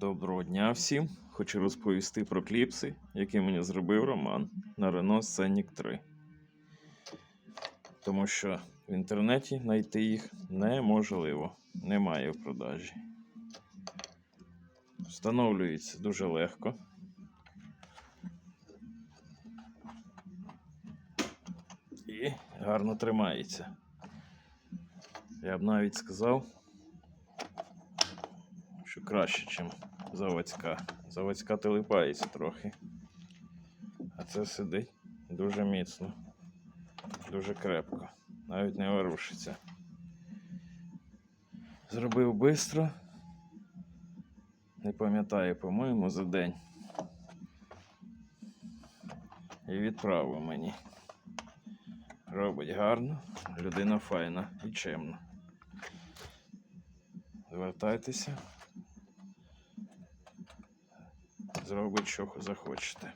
Доброго дня всім. Хочу розповісти про кліпси, які мені зробив Роман на Renault Scenic 3. Тому що в інтернеті знайти їх неможливо, немає в продажі. Встановлюється дуже легко. І гарно тримається. Я б навіть сказав, що краще, ніж заводська. Заводська телипається трохи. А це сидить дуже міцно, дуже крепко, навіть не ворушиться. Зробив швидко. Не пам'ятаю, по-моєму, за день. І відправив мені. Робить гарно, людина файна і чемна. Звертайтеся. зробити, що захочете.